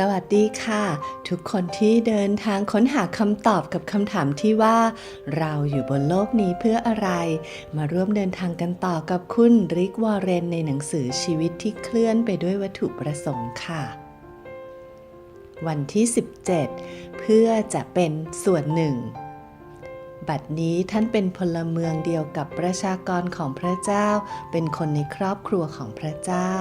สวัสดีค่ะ ทุกคนที่เดินทางค้นหาคำตอบกับคำถามที่ว่า เราอยู่บนโลกนี้เพื่ออะไร มาร่วมเดินทางกันต่อกับคุณริกวอร์เรนในหนังสือชีวิตที่เคลื่อนไปด้วยวัตถุประสงค์ค่ะ วันที่ 17 เพื่อจะเป็นส่วนหนึ่ง บัดนี้ท่านเป็นพลเมืองเดียวกับประชากรของพระเจ้า เป็นคนในครอบครัวของพระเจ้า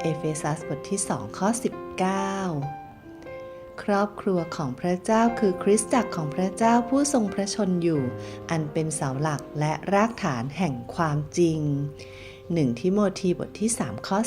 เอเฟซัสบทที่ 2 ข้อ 9 ครอบครัวของพระเจ้าคือคริสตจักรของพระเจ้าผู้ทรงพระชนอยู่ อันเป็นเสาหลักและรากฐานแห่งความจริง 1 ทิโมธีบทที่ 3 ข้อ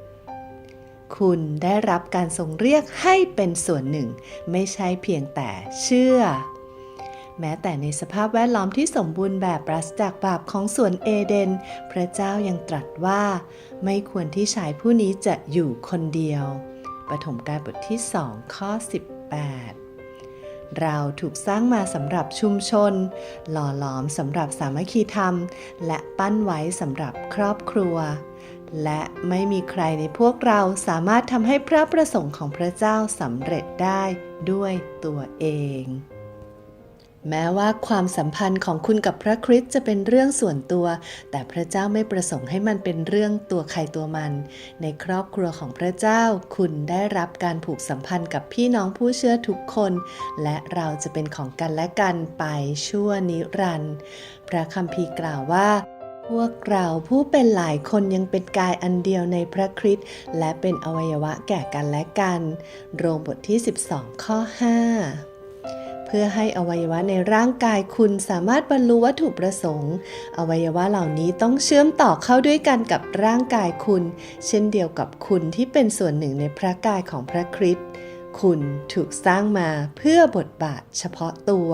15คุณได้รับการทรงเรียกให้เป็นส่วนหนึ่ง ไม่ใช่เพียงแต่เชื่อ แม้แต่ในสภาพแวดล้อมที่สมบูรณ์แบบปราศจากบาปของสวนเอเดน พระเจ้ายังตรัสว่า ไม่ควรที่ชายผู้นี้จะอยู่คนเดียว ปฐมกาลบทที่2ข้อ 18 เราถูกสร้างมาสำหรับชุมชน หล่อหลอมสำหรับสามัคคีธรรม และปั้นไว้สำหรับครอบครัว และไม่มีใครในพวกเราสามารถทำให้พระประสงค์ของพระเจ้าสำเร็จได้ด้วยตัวเอง แม้ว่าความสัมพันธ์ของคุณกับพระคริสต์จะเป็นเรื่องส่วนตัว แต่พระเจ้าไม่ประสงค์ให้มันเป็นเรื่องตัวใครตัวมัน ในครอบครัวของพระเจ้า คุณได้รับการผูกสัมพันธ์กับพี่น้องผู้เชื่อทุกคน และเราจะเป็นของกันและกันไปชั่วนิรันดร์พระคัมภีร์กล่าวว่าพวกเราผู้เป็นหลายคนยังเป็นกายอันเดียวในพระคริสต์และเป็นอวัยวะแก่กันและกัน โรมบทที่ 12 ข้อ 5 พื่อให้อวัยวะในร่างกายคุณสามารถบรรลุวัตถุประสงค์ อวัยวะเหล่านี้ต้องเชื่อมต่อเข้าด้วยกันกับร่างกายคุณ เช่นเดียวกับคุณที่เป็นส่วนหนึ่งในพระกายของพระคริสต์คุณถูกสร้างมาเพื่อบทบาทเฉพาะตัว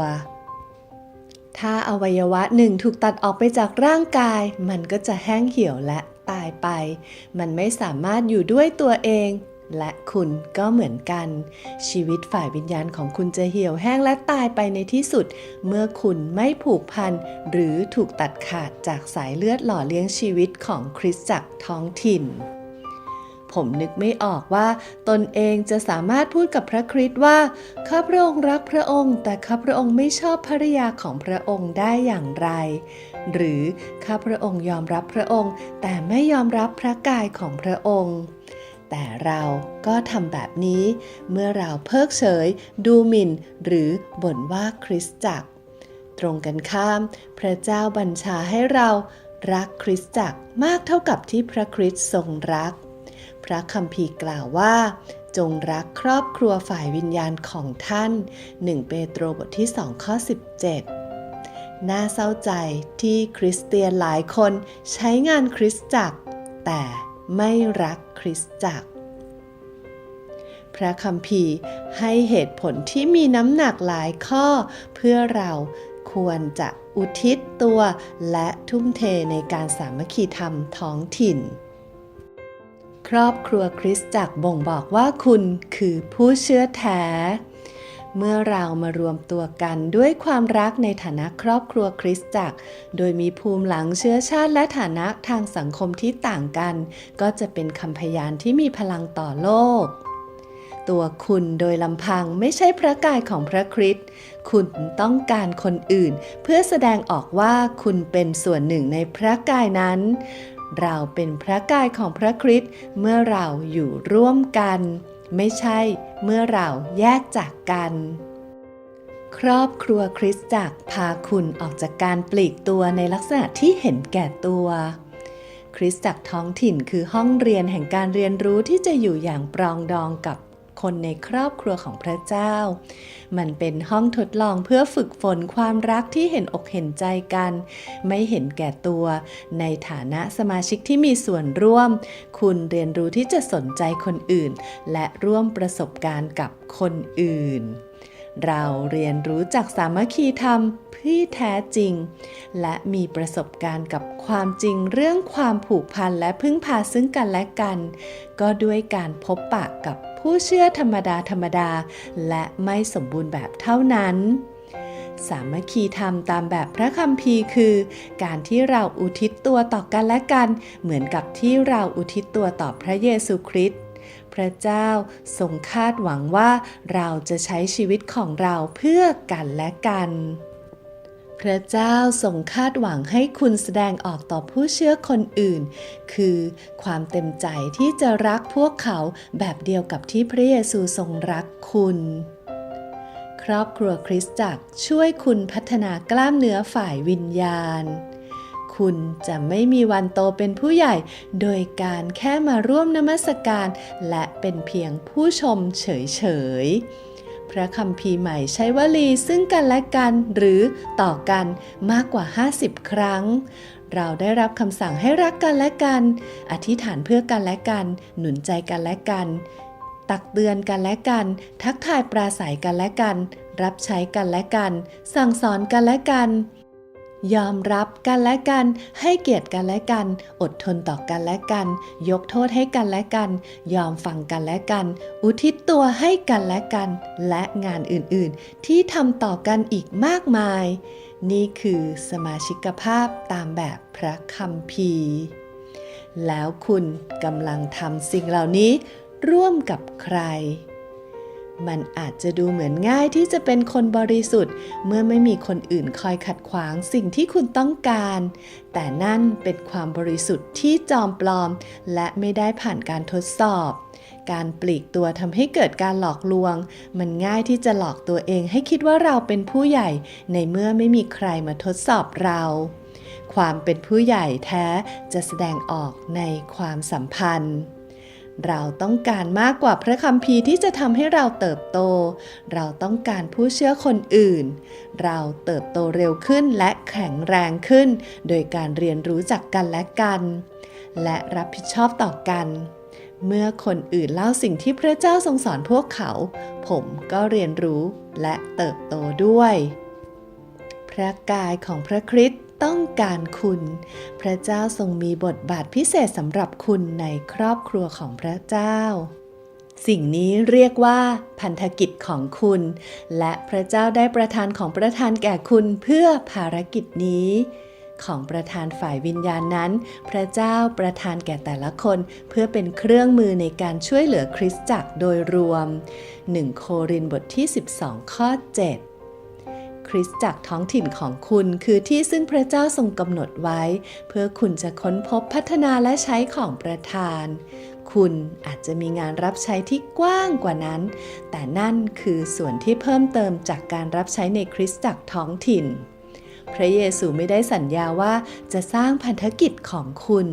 ถ้าอวัยวะหนึ่งถูกตัดออกไปจากร่างกาย มันก็จะแห้งเหี่ยวและตายไป มันไม่สามารถอยู่ด้วยตัวเอง และคุณก็เหมือนกัน ชีวิตฝ่ายวิญญาณของคุณจะเหี่ยวแห้งและตายไปในที่สุด เมื่อคุณไม่ผูกพัน หรือถูกตัดขาดจากสายเลือดหล่อเลี้ยงชีวิตของคริสตจักรท้องถิ่น ผมนึกไม่ออกว่า ตนเองจะสามารถพูดกับพระคริสต์ว่าข้าพระองค์รักพระองค์ แต่ข้าพระองค์ไม่ชอบภรรยาของพระองค์ได้อย่างไร หรือข้าพระองค์ยอมรับพระองค์ แต่ไม่ยอมรับพระกายของพระองค์ แต่เราก็ทำแบบนี้เมื่อเราเพิกเฉย ดูหมิ่น หรือบ่นว่าคริสตจักร ตรงกันข้าม พระเจ้าบัญชาให้เรารักคริสตจักรมากเท่ากับที่พระคริสต์ทรงรัก พระคัมภีร์กล่าวว่า จงรักครอบครัวฝ่ายวิญญาณของท่าน 1 เปโตรบทที่2ข้อ17น่าเศร้าใจที่คริสเตียนหลายคนใช้งานคริสตจักร แต่ ไม่รักคริสตจักร พระคัมภีร์ให้เหตุผลที่มีน้ำหนักหลายข้อ เพื่อเราควรจะอุทิศตัวและทุ่มเทในการสามัคคีธรรมท้องถิ่น ครอบครัวคริสตจักรบ่งบอกว่าคุณคือผู้เชื่อแท้ เมื่อเรามารวมตัวกันด้วยความรักในฐานะครอบครัวคริสตจักร โดยมีภูมิหลังเชื้อชาติและฐานะทางสังคมที่ต่างกัน ก็จะเป็นคำพยานที่มีพลังต่อโลก ตัวคุณโดยลำพังไม่ใช่พระกายของพระคริสต์คุณต้องการคนอื่น เพื่อแสดงออกว่าคุณเป็นส่วนหนึ่งในพระกายนั้น เราเป็นพระกายของพระคริสต์เมื่อเราอยู่ร่วมกัน ไม่ใช่เมื่อเราแยกจากกัน ครอบครัวคริสตจักรพาคุณออกจากการปลีกตัวในลักษณะที่เห็นแก่ตัว คริสตจักรท้องถิ่นคือห้องเรียนแห่งการเรียนรู้ที่จะอยู่อย่างปรองดองกับ คนในครอบครัวของพระเจ้า มันเป็นห้องทดลองเพื่อฝึกฝนความรักที่เห็นอกเห็นใจกัน ไม่เห็นแก่ตัว ในฐานะสมาชิกที่มีส่วนร่วม คุณเรียนรู้ที่จะสนใจคนอื่น และร่วมประสบการณ์กับคนอื่น เราเรียนรู้จากสามัคคีธรรมที่แท้จริง และมีประสบการณ์กับความจริงเรื่องความผูกพันและพึ่งพาซึ่งกันและกัน ก็ด้วยการพบปะกับผู้เชื่อธรรมดาธรรมดา และไม่สมบูรณ์แบบเท่านั้นสามัคคีธรรมตามแบบพระคัมภีร์คือ การที่เราอุทิศตัวต่อกันและกัน เหมือนกับที่เราอุทิศตัวต่อพระเยซูคริสต์ พระเจ้าทรงคาดหวังว่าเราจะใช้ชีวิตของเราเพื่อกันและกัน พระเจ้าทรงคาดหวังให้คุณแสดงออกต่อผู้เชื่อคนอื่น คือความเต็มใจที่จะรักพวกเขาแบบเดียวกับที่พระเยซูทรงรักคุณครอบครัวคริสตจักรช่วยคุณพัฒนากล้ามเนื้อฝ่ายวิญญาณ คุณจะไม่มีวันโตเป็นผู้ใหญ่ โดยการแค่มาร่วมนมัสการ และเป็นเพียงผู้ชมเฉยๆ พระคัมภีร์ใหม่ใช้วลีซึ่งกันและกันหรือต่อกันมากกว่า 50 ครั้งเราได้รับคำสั่งให้รักกันและกัน อธิษฐานเพื่อกันและกัน หนุนใจกันและกัน ตักเตือนกันและกัน ทักทายปราศัยกันและกัน รับใช้กันและกัน สั่งสอนกันและกัน ยอมรับกันและกัน ให้เกียรติกันและกัน อดทนต่อกันและกัน ยกโทษให้กันและกัน ยอมฟังกันและกัน อุทิศตัวให้กันและกัน และงานอื่นๆ ที่ทำต่อกันอีกมากมาย นี่คือสมาชิกภาพตามแบบพระคัมภีร์ แล้วคุณกำลังทำสิ่งเหล่านี้ร่วมกับใคร มันอาจจะดูเหมือนง่ายที่จะเป็นคนบริสุทธิ์ เมื่อไม่มีคนอื่นคอยขัดขวางสิ่งที่คุณต้องการ แต่นั่นเป็นความบริสุทธิ์ที่จอมปลอม และไม่ได้ผ่านการทดสอบ การปลีกตัวทำให้เกิดการหลอกลวง มันง่ายที่จะหลอกตัวเองให้คิดว่าเราเป็นผู้ใหญ่ ในเมื่อไม่มีใครมาทดสอบเราความเป็นผู้ใหญ่แท้จะแสดงออกในความสัมพันธ์ เราต้องการมากกว่าพระคัมภีร์ที่จะทำให้เราเติบโต เราต้องการผู้เชื่อคนอื่น เราเติบโตเร็วขึ้นและแข็งแรงขึ้น โดยการเรียนรู้จักกันและกัน และรับผิดชอบต่อกัน เมื่อคนอื่นเล่าสิ่งที่พระเจ้าทรงสอนพวกเขา ผมก็เรียนรู้และเติบโตด้วย พระกายของพระคริสต์ ต้องการคุณ พระเจ้าทรงมีบทบาทพิเศษสำหรับคุณในครอบครัวของพระเจ้า สิ่งนี้เรียกว่าพันธกิจของคุณ และพระเจ้าได้ประทานของประทานแก่คุณเพื่อภารกิจนี้ของประธานฝ่ายวิญญาณนั้น พระเจ้าประทานแก่แต่ละคนเพื่อเป็นเครื่องมือในการช่วยเหลือคริสตจักรโดยรวม 1 โครินธ์บทที่ 12 ข้อ 7 คริสตจักรท้องถิ่นของคุณ คือที่ซึ่งพระเจ้าทรงกำหนดไว้ เพื่อคุณจะค้นพบพัฒนาและใช้ของประทาน คุณอาจจะมีงานรับใช้ที่กว้างกว่านั้น แต่นั่นคือส่วนที่เพิ่มเติมจากการรับใช้ในคริสตจักรท้องถิ่นพระเยซูไม่ได้สัญญาว่าจะสร้างพันธกิจของคุณ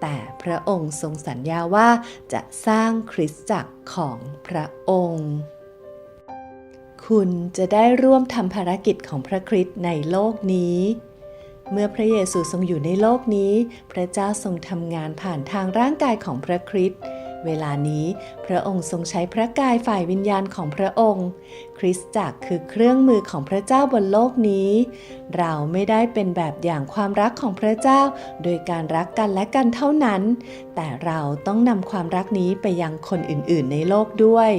แต่พระองค์ทรงสัญญาว่าจะสร้างคริสตจักรของพระองค์ คุณจะได้ร่วมทำภารกิจของพระคริสต์ในโลกนี้ เมื่อพระเยซูทรงอยู่ในโลกนี้ พระเจ้าทรงทำงานผ่านทางร่างกายของพระคริสต์เวลานี้พระองค์ทรงใช้พระกายฝ่ายวิญญาณของพระองค์ คริสตจักรคือเครื่องมือของพระเจ้าบนโลกนี้ เราไม่ได้เป็นแบบอย่างความรักของพระเจ้า โดยการรักกันและกันเท่านั้น แต่เราต้องนำความรักนี้ไปยังคนอื่นๆ ในโลกด้วย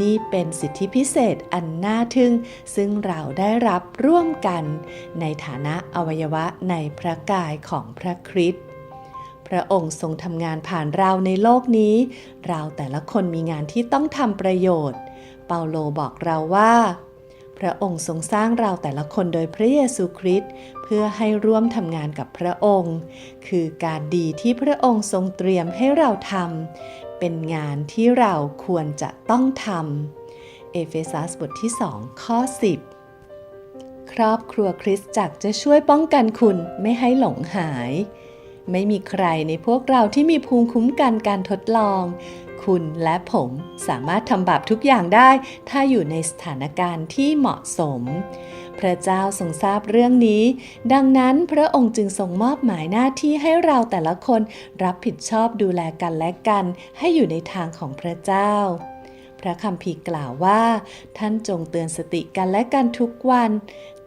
นี่เป็นสิทธิพิเศษอันน่าทึ่ง ซึ่งเราได้รับร่วมกัน ในฐานะอวัยวะในพระกายของพระคริสต์พระองค์ทรงทำงานผ่านเราในโลกนี้ เราแต่ละคนมีงานที่ต้องทำประโยชน์ เปาโลบอกเราว่า พระองค์ทรงสร้างเราแต่ละคนโดยพระเยซูคริสต์เพื่อให้ร่วมทำงานกับพระองค์ คือการดีที่พระองค์ทรงเตรียมให้เราทำ เป็นงานที่เราควรจะต้องทำ เอเฟซัสบทที่ 2 ข้อ 10 ครอบครัวคริสตจักรจะช่วยป้องกันคุณไม่ให้หลงหาย ไม่มีใครในพวกเราที่มีภูมิคุ้มกันการทดลอง คุณและผมสามารถทำบาปทุกอย่างได้ ถ้าอยู่ในสถานการณ์ที่เหมาะสม พระเจ้าทรงทราบเรื่องนี้ ดังนั้นพระองค์จึงทรงมอบหมายหน้าที่ให้เราแต่ละคนรับผิดชอบดูแลกันและกัน ให้อยู่ในทางของพระเจ้าพระคัมภีร์กล่าวว่า ท่านจงเตือนสติกันและกันทุกวัน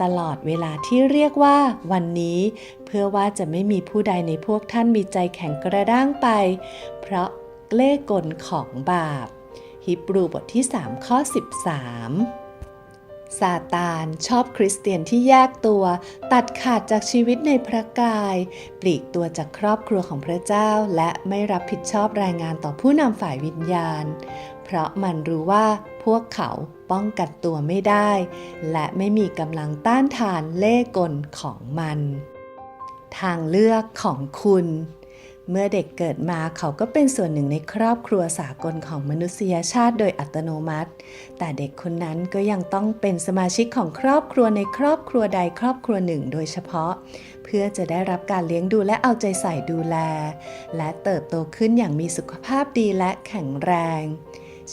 ตลอดเวลาที่เรียกว่า วันนี้ เพื่อว่าจะไม่มีผู้ใดในพวกท่านมีใจแข็งกระด้างไป เพราะเล่กลของบาป ฮิบรูบทที่ 3 ข้อ 13 ซาตานชอบคริสเตียนที่แยกตัว ตัดขาดจากชีวิตในพระกาย ปลีกตัวจากครอบครัวของพระเจ้า และไม่รับผิดชอบรายงานต่อผู้นำฝ่ายวิญญาณ เพราะมันรู้ว่าพวกเขาป้องกันตัวไม่ได้ และไม่มีกำลังต้านทานเล่กลของมัน ทางเลือกของคุณ เมื่อเด็กเกิดมาเขาก็เป็นส่วนหนึ่งในครอบครัวสากลของมนุษยชาติโดยอัตโนมัติ แต่เด็กคนนั้นก็ยังต้องเป็นสมาชิกของครอบครัวในครอบครัวใดครอบครัวหนึ่งโดยเฉพาะ เพื่อจะได้รับการเลี้ยงดูและเอาใจใส่ดูแล และเติบโตขึ้นอย่างมีสุขภาพดีและแข็งแรง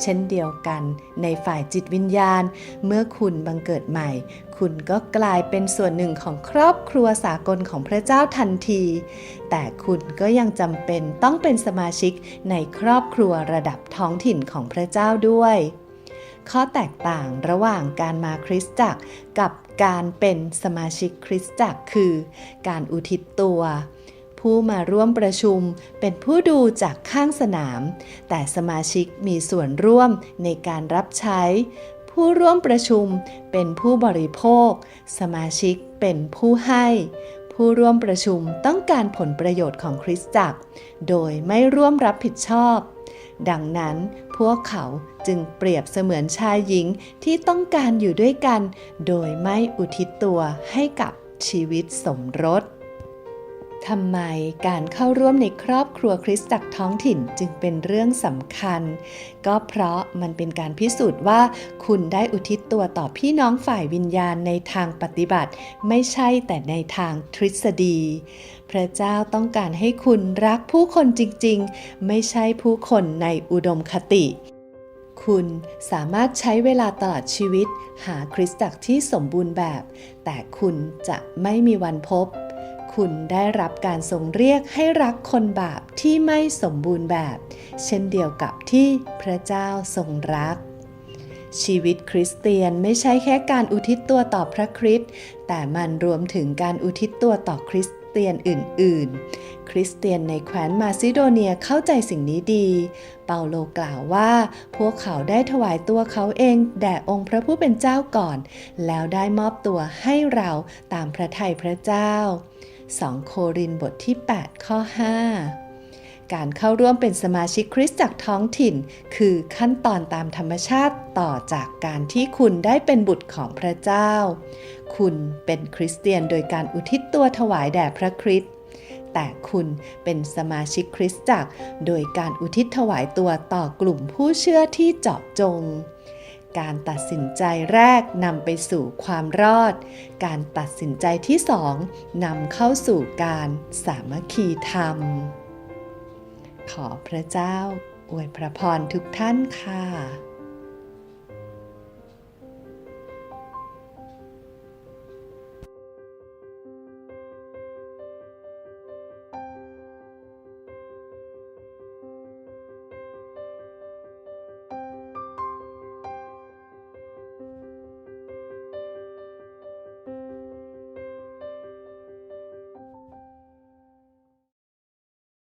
เช่นเดียวกัน ในฝ่ายจิตวิญญาณ เมื่อคุณบังเกิดใหม่ คุณก็กลายเป็นส่วนหนึ่งของครอบครัวสากลของพระเจ้าทันที แต่คุณก็ยังจำเป็นต้องเป็นสมาชิกในครอบครัวระดับท้องถิ่นของพระเจ้าด้วย ข้อแตกต่างระหว่างการมาคริสตจักรกับการเป็นสมาชิกคริสตจักรคือ การอุทิศตัว ผู้มาร่วมประชุมเป็นผู้ดูจากข้างสนาม แต่สมาชิกมีส่วนร่วมในการรับใช้ ผู้ร่วมประชุมเป็นผู้บริโภค สมาชิกเป็นผู้ให้ ผู้ร่วมประชุมต้องการผลประโยชน์ของคริสตจักร โดยไม่ร่วมรับผิดชอบ ดังนั้นพวกเขาจึงเปรียบเสมือนชายหญิงที่ต้องการอยู่ด้วยกัน โดยไม่อุทิศตัวให้กับชีวิตสมรส ทำไมการเข้าร่วมในครอบครัวคริสตจักรท้องถิ่นจึงเป็นเรื่องสำคัญ ก็เพราะมันเป็นการพิสูจน์ว่า คุณได้อุทิศตัวต่อพี่น้องฝ่ายวิญญาณในทางปฏิบัติ ไม่ใช่แต่ในทางทฤษฎี พระเจ้าต้องการให้คุณรักผู้คนจริงๆ ไม่ใช่ผู้คนในอุดมคติ คุณสามารถใช้เวลาตลอดชีวิต หาคริสตจักรที่สมบูรณ์แบบ แต่คุณจะไม่มีวันพบ คุณได้รับการทรงเรียกให้รักคนบาปที่ไม่สมบูรณ์แบบ เช่นเดียวกับที่พระเจ้าทรงรัก ชีวิตคริสเตียนไม่ใช่แค่การอุทิศตัวต่อพระคริสต์แต่มันรวมถึงการอุทิศตัวต่อคริสเตียนอื่น ๆ คริสเตียนในแคว้นมาซิโดเนียเข้าใจสิ่งนี้ดี เปาโลกล่าวว่า พวกเขาได้ถวายตัวเขาเองแด่องค์พระผู้เป็นเจ้าก่อน แล้วได้มอบตัวให้เราตามพระทัยพระเจ้า 2 โครินบทที่ 8 ข้อ 5 การเข้าร่วมเป็นสมาชิกคริสตจักรท้องถิ่น คือขั้นตอนตามธรรมชาติต่อจากการที่คุณได้เป็นบุตรของพระเจ้า คุณเป็นคริสเตียนโดยการอุทิศตัวถวายแด่พระคริสต์แต่คุณเป็นสมาชิกคริสตจักร โดยการอุทิศถวายตัวต่อกลุ่มผู้เชื่อที่เจาะจง การตัดสินใจแรกนำไปสู่ความรอด การตัดสินใจที่สองนำเข้าสู่การสามัคคีธรรม ขอพระเจ้าอวยพระพรทุกท่านค่ะ